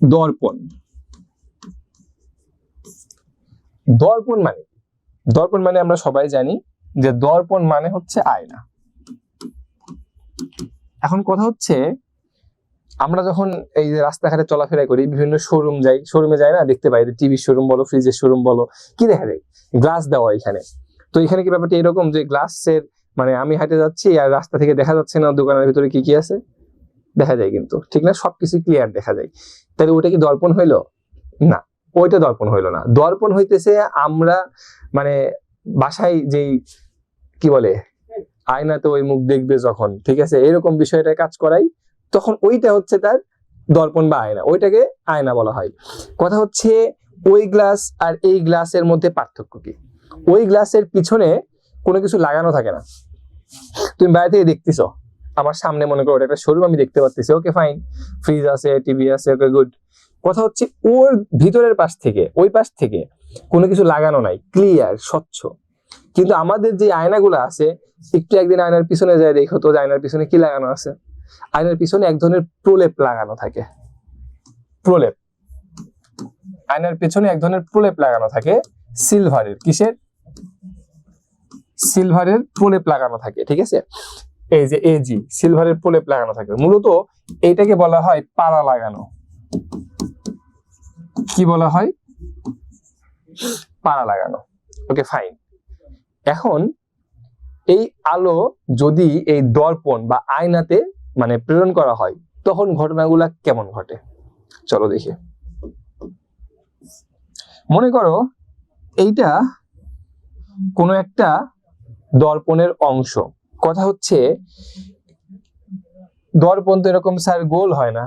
দর্পণ। দর্পণ মানে দর্পণ মানে আমরা সবাই জানি যে দর্পণ মানে হচ্ছে আয়না। এখন কথা হচ্ছে, আমরা যখন এই যে রাস্তাঘাটে চলাফেরা করি, বিভিন্ন শোরুম যাই শোরুমে যাই না, দেখতে পাই টিভি শোরুম বলো ফ্রিজের শোরুম বলো, কি দেখা যায়? গ্লাস দেওয়া এখানে। তো এখানে কি ব্যাপারটা এরকম যে গ্লাসের মানে আমি হাঁটে যাচ্ছি আর রাস্তা থেকে দেখা যাচ্ছে না দোকানের ভিতরে কি কি আছে? দেখা যায় কিন্তু। ঠিক না? সবকিছু ক্লিয়ার দেখা যায়। তাহলে ওটা কি দর্পণ হইল? না, ওইটা দর্পণ হইল না। দর্পণ হইতেছে আমরা মানে বাসায় যেই, কি বলে? আয়নাতে ওই মুখ দেখবে যখন, ঠিক আছে? এরকম বিষয়টা কাজ করাই, তখন ওইটা হচ্ছে তার দর্পণ বা আয়না। ওইটাকে আয়না বলা হয়। কথা হচ্ছে, ওই গ্লাস আর এই গ্লাসের মধ্যে পার্থক্য কি? ওই গ্লাসের পিছনে কোনো কিছু লাগানো থাকে না। তুমি বাইরে থেকে দেখতেছো। আমার সামনে মনে করো, ওটা একটা শোরুম আমি দেখতে পাচ্ছি ওকে ফাইন ফ্রিজ আছে টিভি আছে ওকে গুড কথা হচ্ছে, ওর ভিতরের পাশ থেকে, ওই পাশ থেকে কোনো কিছু লাগানো নাই। ক্লিয়ার স্বচ্ছ। কিন্তু আমাদের যে আয়নাগুলো আছে, একটু একদিন আয়নার পিছনে যায় দেখো তো আয়নার পিছনে কি লাগানো আছে। আয়নার পিছনে এক ধরনের প্রলেপ লাগানো থাকে। প্রলেপ। আয়নার পেছনে এক ধরনের প্রলেপ লাগানো থাকে সিলভারের কিসের? সিলভারের প্রলেপ লাগানো থাকে, ঠিক আছে? এই যে এজি সিলভারের প্রলেপ লাগানো থাকে। মূলত এটাকে বলা হয় পাড়া লাগানো। কি বলা হয়? পাড়া লাগানো। ওকে ফাইন এখন এই আলো যদি এই দর্পণ বা আয়নাতে মানে প্রেরণ করা হয়, তখন ঘটনাগুলা কেমন ঘটে? চলো দেখি। মনে করো এইটা কোনো একটা দর্পণের অংশ। কথা হচ্ছে দর্পণ তো এরকম স্যার গোল হয় না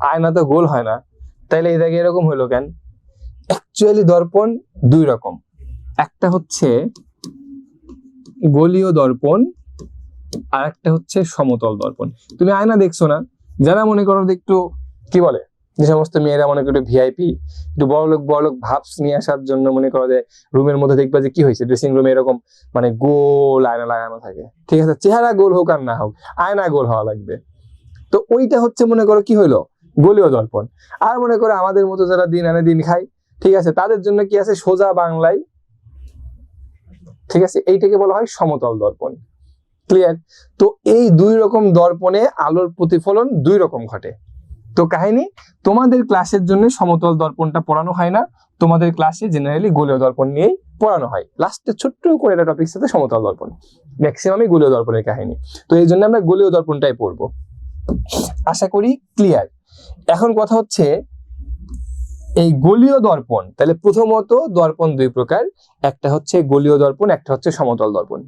আয়না তো গোল হয় না। তাইলে এটাকে এরকম হলো কেন? অ্যাকচুয়ালি দর্পণ দুই রকম। একটা হচ্ছে গোলীয় দর্পণ আর একটা হচ্ছে সমতল দর্পণ। তুমি আয়না দেখছ না? যারা মনে করো একটু, কি বলে? যে সমস্ত মেয়েরা মনে করো ভিআইপি একটু বড় লোক বড় লোক ভাবস নিয়ে আসার জন্য মনে করো যে রুমের মধ্যে দেখবা যে কি হয়েছে? ড্রেসিং রুমে এরকম মানে গোল আয়না লাগানো থাকে। ঠিক আছে? চেহারা গোল হোক আর না হোক, আয়না গোল হওয়া লাগবে। তো ওইটা হচ্ছে মনে করো কি হইল? গোলীয় দর্পণ। আর মনে করো আমাদের মতো যারা দিন আনে দিন খায়, ঠিক আছে? তাদের জন্য কি আছে? সোজা বাংলায়, ঠিক আছে? এইটাকে বলা হয় সমতল দর্পণ। ক্লিয়ার তো এই দুই রকম দর্পণে আলোর প্রতিফলন দুই রকম ঘটে। তো কাহিনী, তোমাদের ক্লাসের জন্য সমতল দর্পণটা পড়ানো হয় না। তোমাদের ক্লাসে জেনারেলি গোলীয় দর্পণ নিয়েই পড়ানো হয়। লাস্টে ছোট্ট করে একটা টপিক সাথে সমতল দর্পণ। ম্যাক্সিমামই গোলীয় দর্পণের কাহিনী। তো এই জন্য আমরা গোলীয় দর্পণটাই পড়ব। আশা করি ক্লিয়ার এখন কথা হচ্ছে, এই গোলীয় দর্পণ, তাহলে প্রথমত দর্পণ দুই প্রকার। একটা হচ্ছে গোলীয় দর্পণ, একটা হচ্ছে সমতল দর্পণ।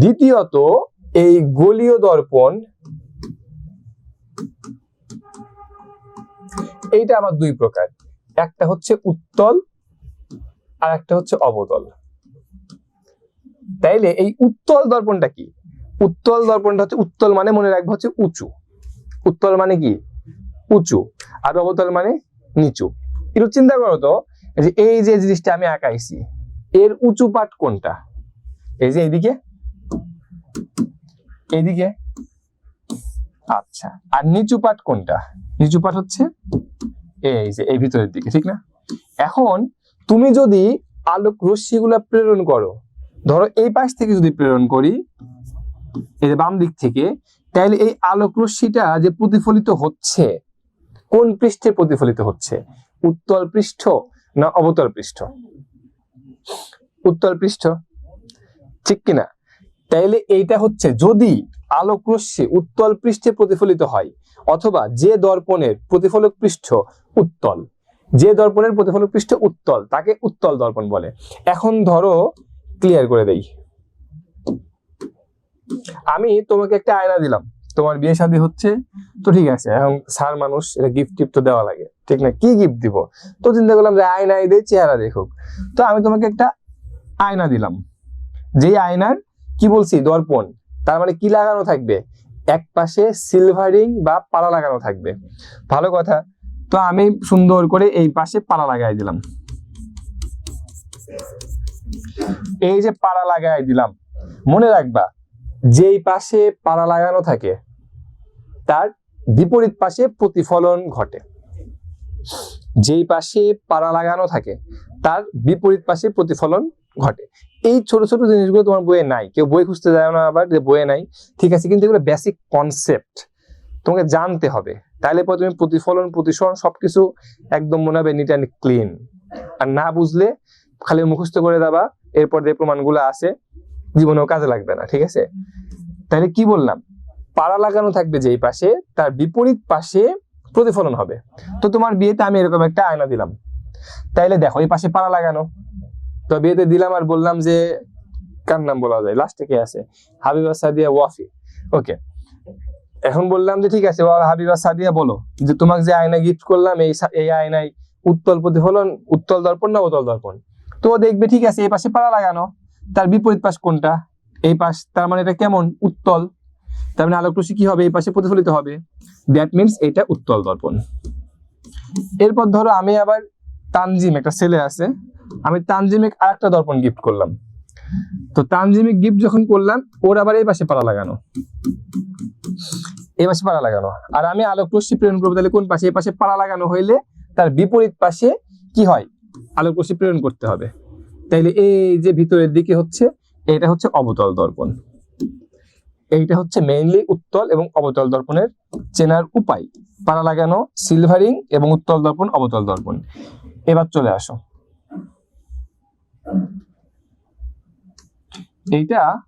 দ্বিতীয়ত, এই গোলীয় দর্পণ এইটা আবার দুই প্রকার। একটা হচ্ছে উত্তল আর একটা হচ্ছে অবতল। তাইলে এই উত্তল দর্পণটা কি? উত্তল দর্পণটা হচ্ছে, উত্তল মানে মনে রাখব হচ্ছে উঁচু। উত্তল মানে কি? উঁচু। আর অবতল মানে নিচু। একটু চিন্তা করো তো, যে এই যে জিনিসটা আমি আঁকাইছি, এর উঁচু পাট কোনটা? এই যে এইদিকে। এইদিকে। আচ্ছা। আর নিচু পাট কোনটা? নিচু পাট হচ্ছে এই যে এই ভিতরের দিকে, ঠিক না? এখন তুমি যদি আলোক রশ্মিগুলা প্রেরণ করো, ধরো এই পাশ থেকে যদি প্রেরণ করি, এই যে বাম দিক থেকে, তাহলে এই আলোক রশ্মিটা যে প্রতিফলিত হচ্ছে, কোন পৃষ্ঠে প্রতিফলিত হচ্ছে? উত্তল পৃষ্ঠ না অবতল পৃষ্ঠ? উত্তল পৃষ্ঠ, ঠিক কিনা? তাইলে এইটা হচ্ছে যদি আলোক রশ্মি উত্তল পৃষ্ঠে প্রতিফলিত হয়, অথবা যে দর্পণের প্রতিফলক পৃষ্ঠ উত্তল। যে দর্পণের প্রতিফলক পৃষ্ঠ উত্তল, তাকে উত্তল দর্পণ বলে। এখন ধরো ক্লিয়ার করে দেই। আমি তোমাকে একটা আয়না দিলাম। তোমার বিয়ে শাদী হচ্ছে, তো ঠিক আছে, এখন স্যার মানুষ, এটা গিফট টিফট তো দেওয়া লাগে। ঠিক না? কি গিফট দিব? তো চিন্তা করলাম যে আয়নায় দিয়ে চেহারা দেখুক। তো আমি তোমাকে একটা আয়না দিলাম। যেই আয়নার, কি বলছি? দর্পণ। তার মানে কি লাগানো থাকবে? এক পাশে সিলভারিং বা পালা লাগানো থাকবে। ভালো কথা। তো আমি সুন্দর করে এই পাশে পালা লাগাই দিলাম। এই যে পাড়া লাগাই দিলাম, মনে রাখবা, যেই পাশে পাড়া লাগানো থাকে, তার বিপরীত পাশে প্রতিফলন ঘটে। যেই পাশে পাড়া লাগানো থাকে, তার বিপরীত পাশে প্রতিফলন ঘটে। এই ছোট ছোট জিনিসগুলো তোমার বইয়ে নাই। কেউ বই খুঁজতে যায় না আবার, যে বইয়ে নাই। ঠিক আছে, কিন্তু এগুলো বেসিক কনসেপ্ট তোমাকে জানতে হবে। তাহলে পরে তুমি প্রতিফলন, প্রতিসরণ সবকিছু একদম মনে হবে নিট অ্যান্ড ক্লিন আর না বুঝলে খালি মুখস্থ করে দেবা, এরপর যে প্রমাণগুলো আছে, জীবনেও কাজে লাগবে না, ঠিক আছে? তাহলে কি বললাম? পাড়া লাগানো থাকবে যেই পাশে, তার বিপরীত পাশে প্রতিফলন হবে। তো তোমার বিয়েতে আমি এরকম একটা আয়না দিলাম। তাইলে দেখো, এই পাশে পাড়া লাগানো। তো বিয়েতে দিলাম আর বললাম যে, কার নাম বলা যায়? লাস্টে কে আছে? হাবিবা সাদিয়া ওয়াফি। ওকে এখন বললাম যে, ঠিক আছে হাবিবা সাদিয়া বলো। যে, তোমাকে যে আয়না গিফট করলাম, এই এই আয়নায় উত্তল প্রতিফলন, উত্তল দর্পণ না অতল দর্পণ? তো দেখবে, ঠিক আছে, এই পাশে পাড়া লাগানো। তার বিপরীত পাশ কোনটা? এই পাশ, তার মানে এটা কেমন? উত্তল। তার মানে আলোক কি হবে? এই পাশে প্রতিফলিত হবে। দ্যাট মিনস এটা উত্তল দর্পণ। এরপর ধরো আমি আবার তানজিম, একটা ছেলে আছে। আমি তানজিমিক আরেকটা দর্পণ গিফট করলাম। তো তানজিমিক গিফট যখন করলাম, ওর আবার এই পাশে পাড়া লাগানো। এই পাশে পাড়া লাগানো। আর আমি আলোক রশ্মি প্রেরণ করব, তাহলে কোন পাশে? এই পাশে পাড়া লাগানো হইলে তার বিপরীত পাশে কি হয়? আলোক রশ্মি প্রেরণ করতে হবে। তাইলে এই যে ভিতরের দিকে হচ্ছে এটা হচ্ছে অবতল দর্পণ। এইটা হচ্ছে মেইনলি উত্তল এবং অবতল দর্পণের চেনার উপায়। পাড়া লাগানো সিলভারিং এবং উত্তল দর্পণ, অবতল দর্পণ। এবার চলে আসো। এইটা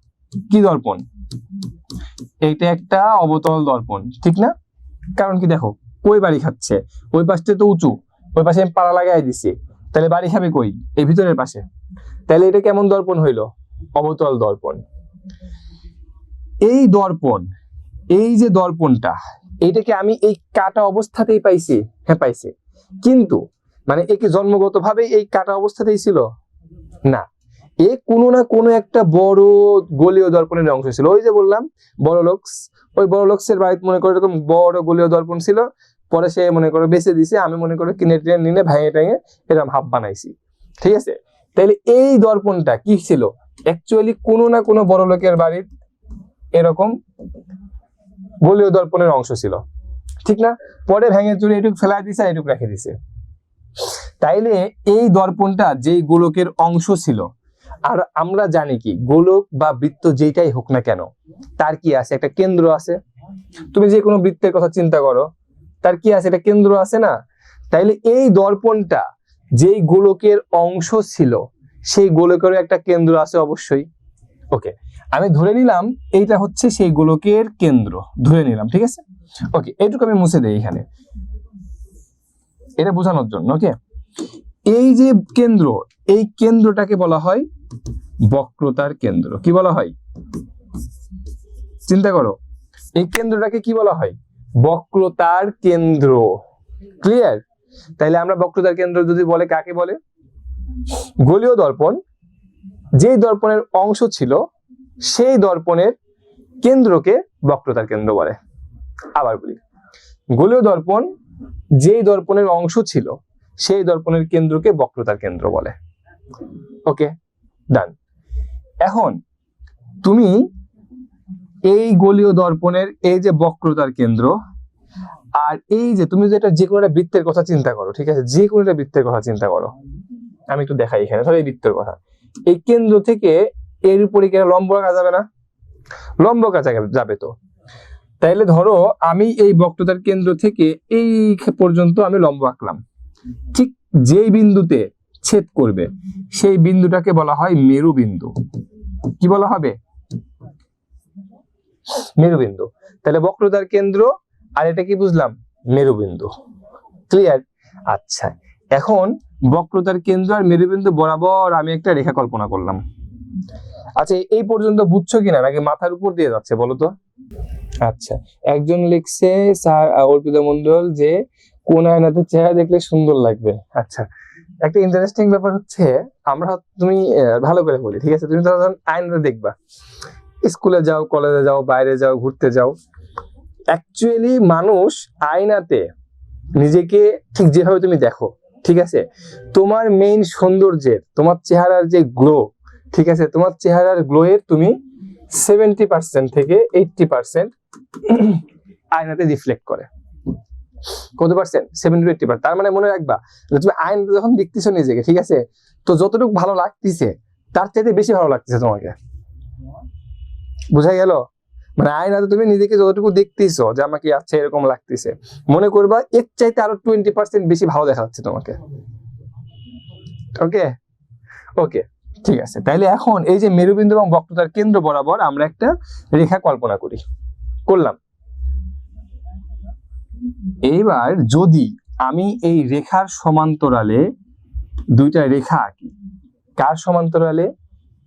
কি দর্পণ? এইটা একটা অবতল দর্পণ, ঠিক না? কারণ কি দেখো, কই বাড়ি খাচ্ছে? ওই পাশটা তো উঁচু, ওই পাশে আমি পাড়া লাগাই দিছি। তাহলে বাড়ি খাবে কই? এই ভিতরের পাশে। তাহলে এটা কেমন দর্পণ হইল? অবতল দর্পণ। এই দর্পণ, এই যে দর্পণটা এইটাকে আমি এই কাটা অবস্থাতেই পাইছি হ্যাঁ পাইছি। কিন্তু মানে একে জন্মগত জন্মগতভাবে এই কাটা অবস্থাতেই ছিল? না। এ কোনো না কোনো একটা বড় গলীয় দর্পণের অংশ ছিল। ওই যে বললাম, বড় লোকস, ওই বড় লোকসের বাড়িতে মনে করো এরকম বড় গলীয় দর্পণ ছিল, পরে সে মনে করো বেঁচে দিছে, আমি মনে করো কিনে টিনে নিনে ভেঙে টেঙে এরকম হাফ বানাইছি। ঠিক আছে? তাইলে এই দর্পণটা কি ছিল? অ্যাকচুয়ালি কোনো না কোনো বড় লোকের বাড়ির এরকম গলীয় দর্পণের অংশ ছিল। ঠিক না? পরে ভেঙে চুরে এটুকু ফেলাই দিছে, এটুকু রেখে দিছে। তাইলে এই দর্পণটা যেই গোলকের অংশ ছিল, আর আমরা জানি কি, গোলক বা বৃত্ত যেটাই হোক না কেন, তার কি আছে? একটা কেন্দ্র আছে। তুমি যে কোনো বৃত্তের কথা চিন্তা করো, তার কি আছে? একটা কেন্দ্র আছে না? তাইলে এই দর্পণটা যেই গোলকের অংশ ছিল, সেই গোলকের একটা কেন্দ্র আছে অবশ্যই। ওকে, আমি ধরে নিলাম এইটা হচ্ছে সেই গোলকের কেন্দ্র। ধরে নিলাম, ঠিক আছে? ওকে, এইটুকু আমি মুছে দেই এখানে। এটা বোঝানোর জন্য, ওকে? এই যে কেন্দ্র, এই কেন্দ্রটাকে বলা হয় বক্রতার কেন্দ্র। কি বলা হয়? চিন্তা করো, এই কেন্দ্রটাকে কি বলা হয়? বক্রতার কেন্দ্র। ক্লিয়ার তাইলে আমরা বক্রতার কেন্দ্র যদি বলে, কাকে বলে? গোলীয় দর্পণ। যে দর্পণের অংশ ছিল, সেই দর্পণের কেন্দ্রকে বক্রতার কেন্দ্র বলে। আবার বলি, গোলীয় দর্পণ যেই দর্পণের অংশ ছিল সেই দর্পণের কেন্দ্রকে বক্রতার কেন্দ্র বলে। ওকে ডান এখন তুমি এই গোলীয় দর্পণের এই যে বক্রতার কেন্দ্র আর এই যে তুমি যেটা যে কোনো বৃত্তের কথা চিন্তা করো, ঠিক আছে? যে কোনো একটা বৃত্তের কথা চিন্তা করো। আমি একটু দেখাই এখানে, ধরো এই বৃত্তের কথা। এই কেন্দ্র থেকে এর উপরে কি লম্ব আঁকা যাবে না? লম্ব যাবে- যাবে তো। তাইলে ধরো আমি এই বক্রতার কেন্দ্র থেকে এই পর্যন্ত আমি লম্ব আঁকলাম। ঠিক যেই বিন্দুতে ছেদ করবে, সেই বিন্দুটাকে বলা হয় মেরু বিন্দু কি বলা হবে? মেরুবিন্দু। তাহলে বক্রতার কেন্দ্র, আর এটা কি বুঝলাম? মেরুবিন্দু। ক্লিয়ার আচ্ছা। এখন বক্রতার কেন্দ্র আর মেরুবিন্দু বরাবর আমি একটা রেখা কল্পনা করলাম। আচ্ছা এই পর্যন্ত বুঝছ কিনা? নাকি মাথার উপর দিয়ে যাচ্ছে বলো তো? আচ্ছা। একজন লিখছে স্যার অর্পিতা মন্ডল যে কোন আয়নাতে চেহারা দেখলে সুন্দর লাগবে। আচ্ছা একটা ইন্টারেস্টিং ব্যাপার হচ্ছে, আমরা তুমি ভালো করে বলি, ঠিক আছে? তুমি ধরো আয়নাতে দেখবা। স্কুলে যাও কলেজে যাও, বাইরে যাও, ঘুরতে যাও অ্যাকচুয়ালি মানুষ আয়নাতে নিজেকে ঠিক যেভাবে তুমি দেখো, ঠিক আছে? তোমার মেইন সৌন্দর্যের, তোমার চেহারার যে গ্লো ঠিক আছে? তোমার চেহারার গ্লোয়ের তুমি সেভেন্টি পার্সেন্ট থেকে এইটটি পার্সেন্ট আয়নাতে রিফ্লেক্ট করে। কত পার্সেন্ট সেভেন্টি এইটটি পার্সেন্ট তার মানে মনে রাখবা তুমি আইন যখন দেখতেছো নিজেকে, ঠিক আছে? তো যতটুকু ভালো লাগতেছে, তার চাইতে বেশি ভালো লাগতেছে তোমাকে। বুঝা গেল? মানে আয়নাতে তুমি নিজেকে যতটুকু দেখতেছো যে আমাকে আচ্ছা এরকম লাগতেছে, মনে করবা এর চাইতে আরও টোয়েন্টি পার্সেন্ট বেশি ভালো দেখা যাচ্ছে তোমাকে। ওকে ওকে ঠিক আছে। তাইলে এখন এই যে মেরুবিন্দু এবং বক্রতার কেন্দ্র বরাবর আমরা একটা রেখা কল্পনা করি। করলাম। এইবার যদি আমি এই রেখার সমান্তরালে দুইটা রেখা আঁকি, কার সমান্তরালে?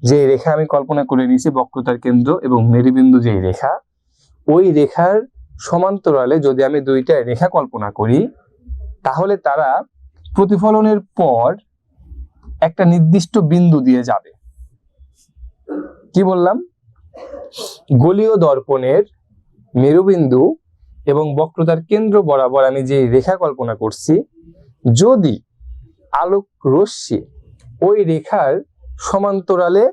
যে রেখা আমি কল্পনা করে নিয়েছি, বক্রতার কেন্দ্র এবং মেরুবিন্দু যে রেখা, ওই রেখার সমান্তরালে যদি আমি দুইটা রেখা কল্পনা করি, তাহলে তারা প্রতিফলনের পর একটা নির্দিষ্ট বিন্দু দিয়ে যাবে। কি বললাম? গলীয় দর্পণের মেরুবিন্দু এবং বক্রতার কেন্দ্র বরাবর আমি যে রেখা কল্পনা করছি, যদি আলোক রশ্মি ওই রেখার সমান্তরালে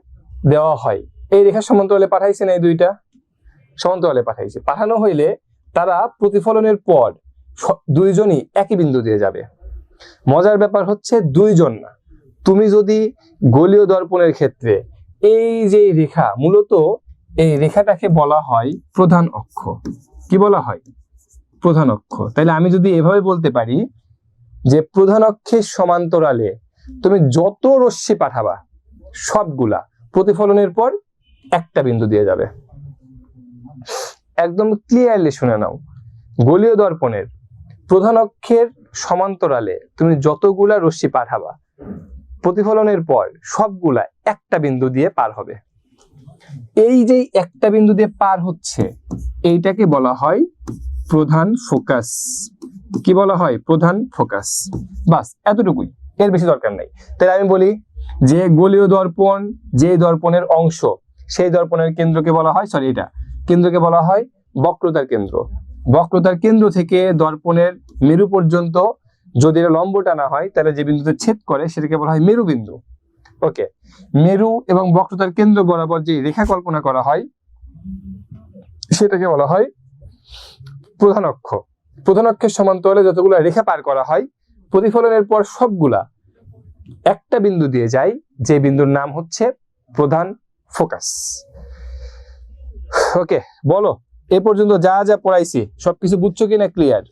দেওয়া হয়, এই রেখার সমান্তরালে পাঠাইছে না এই দুইটা? সমান্তরালে পাঠাইছে। পাঠানো হইলে তারা প্রতিফলনের পর দুইজনই একই বিন্দু দিয়ে যাবে। মজার ব্যাপার হচ্ছে দুইজন না। তুমি যদি গলীয় দর্পণের ক্ষেত্রে এই যে রেখা, মূলত এই রেখাটাকে বলা হয় প্রধান অক্ষ। কি বলা হয়? প্রধান অক্ষ। তাইলে আমি যদি এভাবে বলতে পারি যে প্রধান অক্ষের সমান্তরালে তুমি যত রশ্মি পাঠাবা, সবগুলা প্রতিফলনের পর একটা বিন্দু দিয়ে যাবে। একদম ক্লিয়ারলি শুনে নাও। গলীয় দর্পণের প্রধান অক্ষের সমান্তরালে তুমি যতগুলা রশ্মি পাঠাবা, প্রতিফলনের পর সবগুলা একটা বিন্দু দিয়ে পার হবে। এই যে একটা বিন্দু দিয়ে পার হচ্ছে, এইটাকে বলা হয় প্রধান ফোকাস। কি বলা হয়? প্রধান ফোকাস। বাস, এতটুকুই। এর বেশি দরকার নাই। তাই আমি বলি, যে গলীয় দর্পণ, যে দর্পণের অংশ, সেই দর্পণের কেন্দ্রকে বলা হয় সরি এটা, কেন্দ্রকে বলা হয় বক্রতার কেন্দ্র। বক্রতার কেন্দ্র থেকে দর্পণের মেরু পর্যন্ত যদি এটা লম্ব টানা হয়, তাহলে যে বিন্দুতে ছেদ করে, সেটাকে বলা হয় মেরু বিন্দু ওকে? মেরু এবং বক্রতার কেন্দ্র বরাবর যে রেখা কল্পনা করা হয়, সেটাকে বলা হয় প্রধান অক্ষ। প্রধান অক্ষের সমান্তরালে যতগুলো রেখা পার করা হয়, প্রতিফলনের পর সবগুলা একটা বিন্দু দিয়ে যায়, যে বিন্দুর নাম হচ্ছে প্রধান ফোকাস। ওকে, বলো, এ পর্যন্ত যা যা পড়াইছি, সবকিছু বুঝছ কিনা ক্লিয়ার?